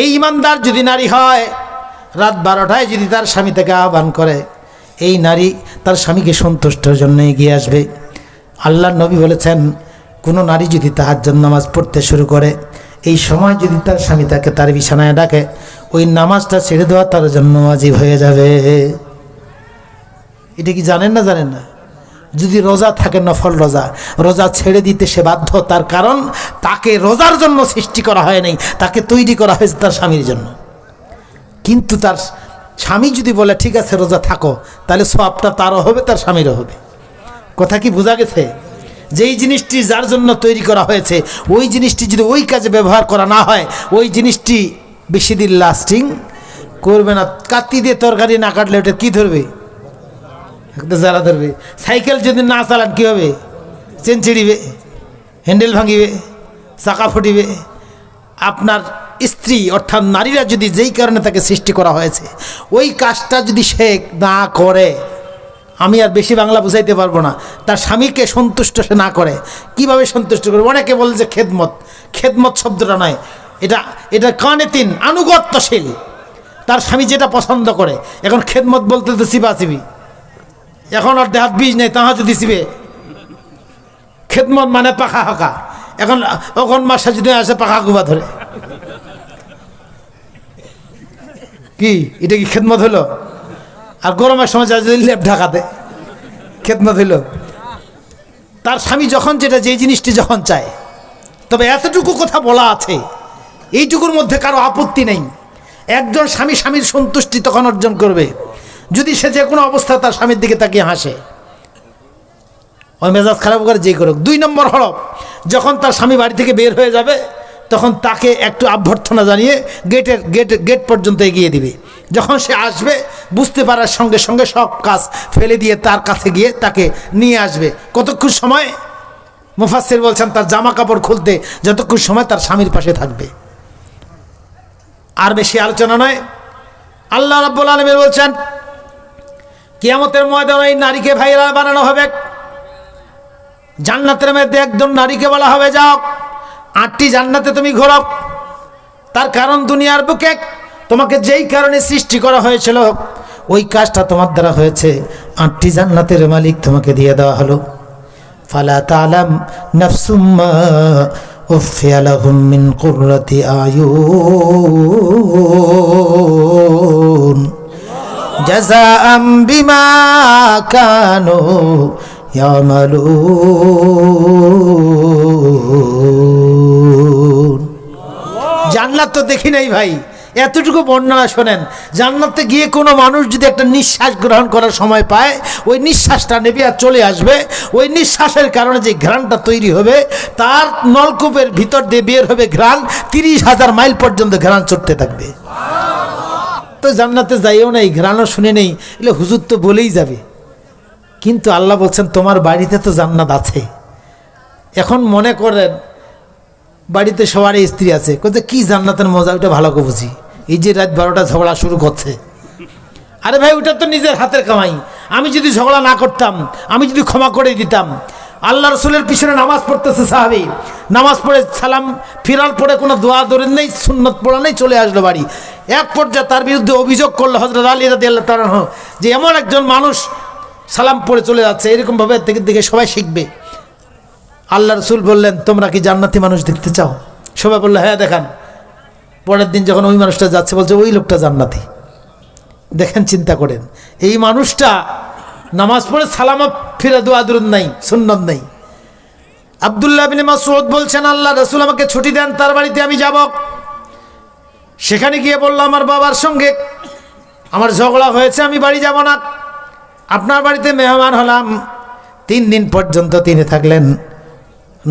এই ইমানদার যদি নারী হয়, রাত বারোটায় যদি তার স্বামী থেকে আহ্বান করে, এই নারী তার স্বামীকে সন্তুষ্টর জন্য এগিয়ে আসবে। আল্লাহ নবী বলেছেন, কোনো নারী যদি তাহাজ্জুদ নামাজ পড়তে শুরু করে, এই সময় যদি তার স্বামী তাকে তার বিছানায় ডাকে, ওই নামাজটা ছেড়ে দেওয়া তার জন্য আজীব হয়ে যাবে। এটা কি জানেন না জানেন না? যদি রোজা থাকে নফল রোজা রোজা ছেড়ে দিতে সে বাধ্য, তার কারণ তাকে রোজার জন্য সৃষ্টি করা হয় নাই, তাকে তৈরি করা হয়েছে তার স্বামীর জন্য। কিন্তু তার স্বামী যদি বলে, ঠিক আছে, রোজা থাকো, তাহলে সবটা তারও হবে, তার স্বামীরও হবে। কথা কি বোঝা গেছে? যেই জিনিসটি যার জন্য তৈরি করা হয়েছে, ওই জিনিসটি যদি ওই কাজে ব্যবহার করা না হয়, ওই জিনিসটি বেশি দিন লাস্টিং করবে না। কাতি দিয়ে তরকারি না কাটলে ওটা কী ধরবে? একটা জ্বালা ধরবে। সাইকেল যদি না চালান কী হবে? চেন ছিঁড়িবে, হ্যান্ডেল ভাঙিবে, চাকা ফুটিবে। আপনার স্ত্রী অর্থাৎ নারীরা যদি যেই কারণে তাকে সৃষ্টি করা হয়েছে, ওই কাজটা যদি সে না করে, আমি আর বেশি বাংলা বুঝাইতে পারব না। তার স্বামীকে সন্তুষ্ট সে না করে, কীভাবে সন্তুষ্ট করে অনেকে বলে যে খেদমত। খেদমত শব্দটা নয়। এটা এটা কানে তিন, আনুগত্যশীল। তার স্বামী যেটা পছন্দ করে, এখন খেদমত বলতে তো চিবা চিবি এখন আর দেহাত বীজ নেই তাহা যদি চিবে খেদমত মানে পাখা হকা। এখন এখন মাসে যদি আসে পাখা গুবা ধরে। কি? এটা কি খেদমত হলো আর গরমের সময় যা যদি লেপ ঢাকাতে খেদমত হইল। তার স্বামী যখন যেটা যে জিনিসটি যখন চায়, তবে এতটুকু কথা বলা আছে, এইটুকুর মধ্যে কারও আপত্তি নেই। একজন স্বামী স্বামীর সন্তুষ্টি তখন অর্জন করবে। যদি সে যে কোনো অবস্থা তার স্বামীর দিকে তাকিয়ে হাসে। ওই মেজাজ খারাপ করে যেই করুক। দুই নম্বর হল যখন তার স্বামী বাড়ি থেকে বের হয়ে যাবে, তখন তাকে একটু অভ্যর্থনা জানিয়ে গেটের গেট গেট পর্যন্ত এগিয়ে দিবে। যখন সে আসবে, বুঝতে পারার সঙ্গে সঙ্গে সব কাজ ফেলে দিয়ে তার কাছে গিয়ে তাকে নিয়ে আসবে। কতক্ষণ সময়? মুফাসির বলছেন, তার জামা কাপড় খুলতে যতক্ষণ সময় তার স্বামীর পাশে থাকবে। আর বেশি আলোচনা নয়। আল্লাহ রাব্বুল আলমীর বলছেন কিয়ামতের ময়দানে এই নারীকে ভাইরা বানানো হবে। জান্নাতের মধ্যে একজন নারীকে বলা হবে, যাও। আটটি জান্নাতে তুমি ঘোরো তার কারণ দুনিয়ার বুকে তোমাকে যেই কারণে সৃষ্টি করা হয়েছিল, ওই কাজটা তোমার দ্বারা হয়েছে। আটটি জান্নাতের মালিক তোমাকে দিয়ে দেওয়া হলো। ফালা তালাম নাফসুম্মা উফিয়া লাহুম মিন কুররাতি আয়ুন। ইয়ামালুন জান্নাত তো দেখি নাই ভাই। এতটুকু বর্ণনা শোনেন, জান্নাতে গিয়ে কোনো মানুষ যদি একটা নিঃশ্বাস গ্রহণ করার সময় পায়, ওই নিঃশ্বাসটা নেবে আর চলে আসবে। ওই নিঃশ্বাসের কারণে যে ঘ্রাণটা তৈরি হবে, তার নলকূপের ভিতর দিয়ে বের হবে ঘ্রাণ, তিরিশ হাজার মাইল পর্যন্ত ঘ্রাণ চড়তে থাকবে। তো জান্নাতে যাইও না এই ঘ্রাণও শুনে নেই, এলে হুজুর তো বলেই যাবে। কিন্তু আল্লাহ বলছেন, তোমার বাড়িতে তো জান্নাত আছে। এখন মনে করেন, বাড়িতে সবারই স্ত্রী আছে। কোথায় কি জান্নাতের মজা ওটা ভালো করে বুঝি। এই যে রাত বারোটা ঝগড়া শুরু করছে। আরে ভাই, ওটা তো নিজের হাতের কামাই। আমি যদি ঝগড়া না করতাম, আমি যদি ক্ষমা করে দিতাম আল্লাহ রসুলের পিছনে নামাজ পড়তেছে সাহাবি। নামাজ পড়ে সালাম, ফিরার পরে কোনো দোয়া দরেন নেই, সুন্নত পড়া নেই, চলে আসলো বাড়ি। এক পর্যায়ে তার বিরুদ্ধে অভিযোগ করল হজরত আলী রাদি আল্লাহ তালাহ যে, এমন একজন মানুষ সালাম পড়ে চলে যাচ্ছে, এরকমভাবে থেকে দেখে সবাই শিখবে। আল্লাহ রসুল বললেন, তোমরা কি জান্নাতি মানুষ দেখতে চাও? সবাই বলল হ্যাঁ দেখান। পরের দিন যখন ওই মানুষটা যাচ্ছে, বলছে, ওই লোকটা জান্নাতি। দেখেন, চিন্তা করেন। এই মানুষটা নামাজ পড়ে সালামা ফিরে দোয়া, দুরুদ নাই, সুন্নত নাই। আবদুল্লাহ বিন মাসউদ বলছেন, আল্লাহ রসুল আমাকে ছুটি দেন, তার বাড়িতে আমি যাব। সেখানে গিয়ে বলল, আমার বাবার সঙ্গে আমার ঝগড়া হয়েছে, আমি বাড়ি যাব না। আপনার বাড়িতে মেহমান হলাম। তিন দিন পর্যন্ত তিনি থাকলেন,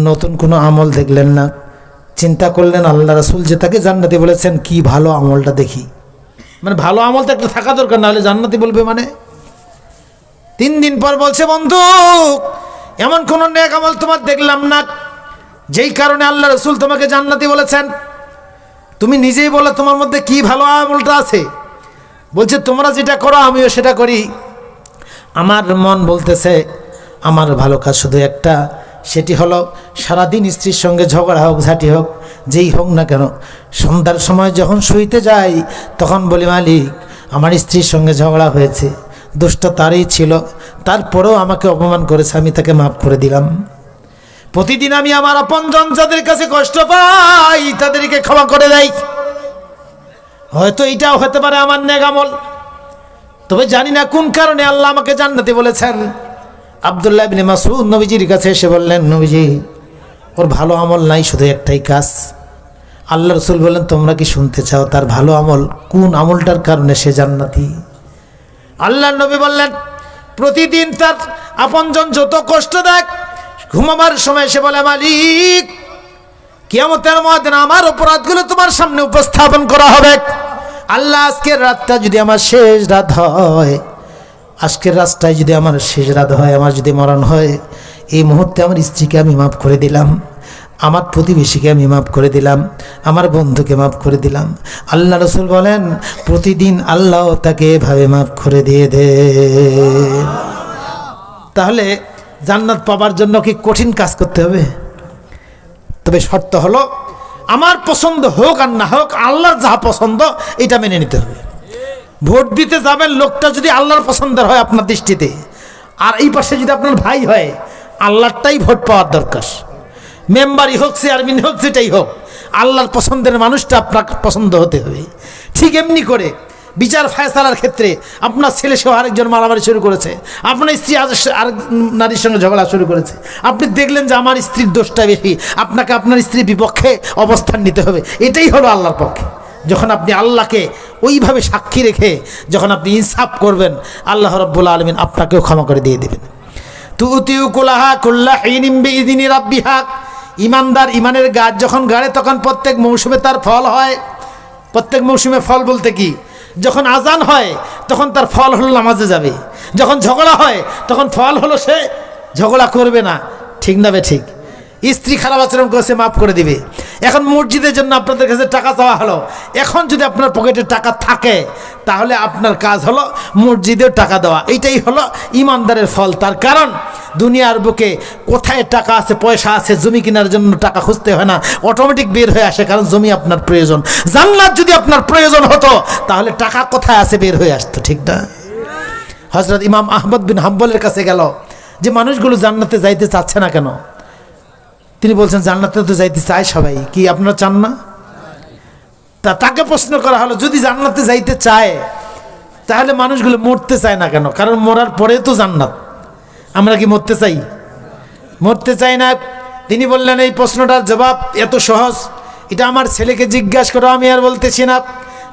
নতুন কোনো আমল দেখলেন না। চিন্তা করলেন, আল্লাহ রাসুল যে তাকে জান্নাতি বলেছেন, কি ভালো আমলটা দেখি। মানে ভালো আমল তো একটা থাকা দরকার, নাহলে জান্নাতি বলবে মানে? তিন দিন পর বলছে, বন্ধু, এমন কোনো নেক আমল তোমার দেখলাম না। যেই কারণে আল্লাহ রসুল তোমাকে জান্নাতি বলেছেন। তুমি নিজেই বলো তোমার মধ্যে কি ভালো আমলটা আছে। বলছে, তোমরা যেটা করো, আমিও সেটা করি। আমার মন বলতেছে, আমার ভালো কাজ শুধু একটা, সেটি হলো সারাদিন স্ত্রীর সঙ্গে ঝগড়া হোক, ঝাঁটি হোক, যেই হোক না কেন, সন্ধ্যার সময় যখন শুইতে যাই, তখন বলি, মালিক, আমার স্ত্রীর সঙ্গে ঝগড়া হয়েছে। দোষটা তারই ছিল। তারপরেও আমাকে অপমান করেছে, আমি তাকে মাফ করে দিলাম। প্রতিদিন আমি আমার আপনজন যাদের কাছে কষ্ট পাই, তাদেরকে ক্ষমা করে দেয় হয়তো এটাও হতে পারে আমার নেগামল। তবে জানি না কোন কারণে আল্লাহ আমাকে জান্নাতে বলেছেন। আবদুল্লাহ বিন মাসুদ নবীজির কাছে এসে বললেন, নবীজি, ওর ভালো আমল নাই, শুধু একটাই কাজ। আল্লাহ রসুল বললেন, তোমরা কি শুনতে চাও তার ভালো আমল? কোন আমলটার কারণে সে জান্নাতি? আল্লাহ নবী বললেন, প্রতিদিন তার আপনজন যত কষ্ট দেখ, ঘুমাবার সময় সে বলে, মালিক, কিয়ামতের ময়দানে আমার অপরাধগুলো তোমার সামনে উপস্থাপন করা হবে। আল্লাহ, আজকের রাতটা যদি আমার শেষ রাত হয়, আজকের রাতটায় যদি আমার শেষ রাত হয়, আমার যদি মরণ হয়, এই মুহূর্তে আমার স্ত্রীকে আমি মাফ করে দিলাম। আমার প্রতিবেশীকে আমি মাফ করে দিলাম, আমার বন্ধুকে মাফ করে দিলাম। আল্লাহ রসুল বলেন, প্রতিদিন আল্লাহ তাকে এভাবে মাফ করে দিয়ে দে। তাহলে জান্নাত পাবার জন্য কি কঠিন কাজ করতে হবে? তবে শর্ত হলো, আমার পছন্দ হোক আর না হোক, আল্লাহর যাহা পছন্দ, এটা মেনে নিতে হবে। ভোট দিতে যাবেন লোকটা যদি আল্লাহর পছন্দের হয় আপনার দৃষ্টিতে, আর এই পাশে যদি আপনার ভাই হয়, আল্লাহরটাই ভোট পাওয়ার দরকার। মেম্বারই হোক চেয়ারম্যান হোক, যেটাই হোক, আল্লাহর পছন্দের মানুষটা আপনার পছন্দ হতে হবে। ঠিক এমনি করে বিচার ফায়সালার ক্ষেত্রে আপনার ছেলে সহ আরেকজন মারামারি শুরু করেছে, আপনার স্ত্রী আরেক নারীর সঙ্গে ঝগড়া শুরু করেছে, আপনি দেখলেন যে আমার স্ত্রীর দোষটা বেশি, আপনাকে আপনার স্ত্রীর বিপক্ষে অবস্থান নিতে হবে, এটাই হলো আল্লাহর পক্ষে। যখন আপনি আল্লাহকে ওইভাবে সাক্ষী রেখে যখন আপনি ইনসাফ করবেন, আল্লাহ রব্বুল আলমিন আপনাকেও ক্ষমা করে দিয়ে দেবেন। তুতিউ কুলাহা কুল্লা হিনিম্বি ইদিনী রাব্বিহাক ইমানদার ইমানের গাছ যখন গাড়ে, তখন প্রত্যেক মৌসুমে তার ফল হয়। প্রত্যেক মৌসুমে ফল বলতে কি? যখন আজান হয়, তখন তার ফল হলো নামাজে যাবে। যখন ঝগড়া হয়, তখন ফল হলো সে ঝগড়া করবে না। ঠিক না বে ঠিক? স্ত্রী খারাপ আচরণ করেছে, মাফ করে দিবে। এখন মসজিদের জন্য আপনাদের কাছে টাকা চাওয়া হলো। এখন যদি আপনার পকেটে টাকা থাকে, তাহলে আপনার কাজ হলো মসজিদেও টাকা দেওয়া। এইটাই হলো ইমানদারের ফল। তার কারণ, দুনিয়ার বুকে কোথায় টাকা আছে, পয়সা আছে, জমি কেনার জন্য টাকা খুঁজতে হয় না। অটোমেটিক বের হয়ে আসে, কারণ জমি আপনার প্রয়োজন। জান্নাত যদি আপনার প্রয়োজন হতো, তাহলে টাকা কোথায় আছে, বের হয়ে আসতো, ঠিক না? হজরত ইমাম আহমদ বিন হাম্বলের কাছে গেল যে, মানুষগুলো জান্নাতে যাইতে চাচ্ছে না কেন? তিনি বলছেন, জান্নাতে তো যাইতে চায় সবাই। কি আপনারা চান না? তা তাকে প্রশ্ন করা হলো, যদি জান্নাতে যাইতে চায়, তাহলে মানুষগুলো মরতে চায় না কেন? কারণ মরার পরে তো জান্নাত। আমরা কি মরতে চাই? মরতে চাই না। তিনি বললেন, এই প্রশ্নটার জবাব এত সহজ। এটা আমার ছেলেকে জিজ্ঞাসা করো, আমি আর বলতেছি না।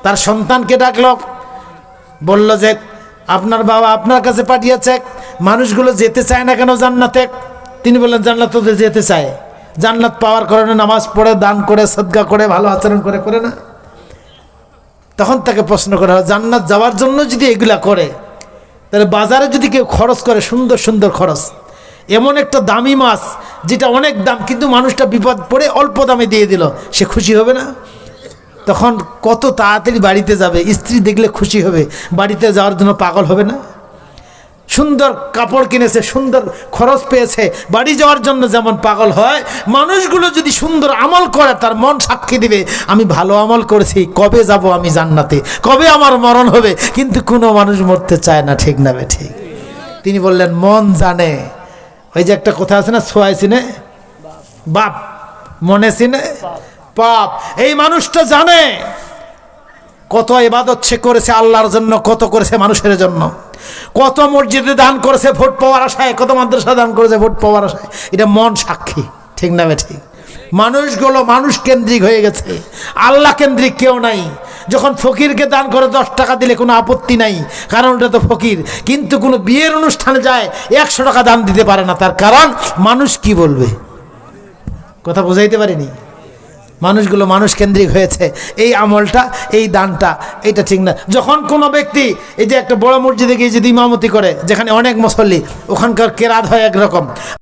তার সন্তানকে ডাকল। বলল যে, আপনার বাবা আপনার কাছে পাঠিয়েছে। মানুষগুলো যেতে চায় না কেন জান্নাতে? তিনি বললেন, জান্নাত যেতে চায়। জান্নাত পাওয়ার কারণে নামাজ পড়ে, দান করে সদ্গা করে, ভালো আচরণ করে করে না? তখন তাকে প্রশ্ন করা হয়, জান্নাত যাওয়ার জন্য যদি এগুলা করে, তাহলে বাজারে যদি কেউ খরচ করে, সুন্দর সুন্দর খরচ, এমন একটা দামি মাছ, যেটা অনেক দাম, কিন্তু মানুষটা বিপদ পড়ে অল্প দামে দিয়ে দিল, সে খুশি হবে না? তখন কত তাড়াতাড়ি বাড়িতে যাবে, স্ত্রী দেখলে খুশি হবে, বাড়িতে যাওয়ার জন্য পাগল হবে না? সুন্দর কাপড় কিনেছে, সুন্দর খরচ পেয়েছে, বাড়ি যাওয়ার জন্য যেমন পাগল হয়, মানুষগুলো যদি সুন্দর আমল করে, তার মন সাক্ষী দিবে, আমি ভালো আমল করেছি, কবে যাব আমি জান্নাতে? কবে আমার মরণ হবে? কিন্তু কোনো মানুষ মরতে চায় না, ঠিক না ঠিক তিনি বললেন, মন জানে। ওই যে একটা কথা আছে না, সোয়াই চিনে? বাপ। মনে চিনে? পাপ এই মানুষটা জানে। কত এবাদত সে করেছে আল্লাহর জন্য, কত করেছে মানুষের জন্য। কত মসজিদে দান করেছে ভোট পাওয়ার আশায়, কত মাদ্রাসা দান করেছে ভোট পাওয়ার আশায়। এটা মন সাক্ষী, ঠিক না ঠিক মানুষগুলো মানুষ কেন্দ্রিক হয়ে গেছে। আল্লাহ কেন্দ্রিক কেউ নাই। যখন ফকিরকে দান করে দশ টাকা দিলে কোনো আপত্তি নাই, কারণ ওটা তো ফকির। কিন্তু কোনো বিয়ের অনুষ্ঠানে যায়, একশো টাকা দান দিতে পারে না। তার কারণ মানুষ কি বলবে? কথা বোঝাইতে পারিনি? মানুষগুলো মানুষ কেন্দ্রিক হয়েছে। এই আমলটা, এই দানটা এটা ঠিক না। যখন কোনো ব্যক্তি এই যে একটা বড় মসজিদে গিয়ে যদি ইমামতি করে, যেখানে অনেক মুসল্লি, ওখানকার কেরাত হয় একরকম।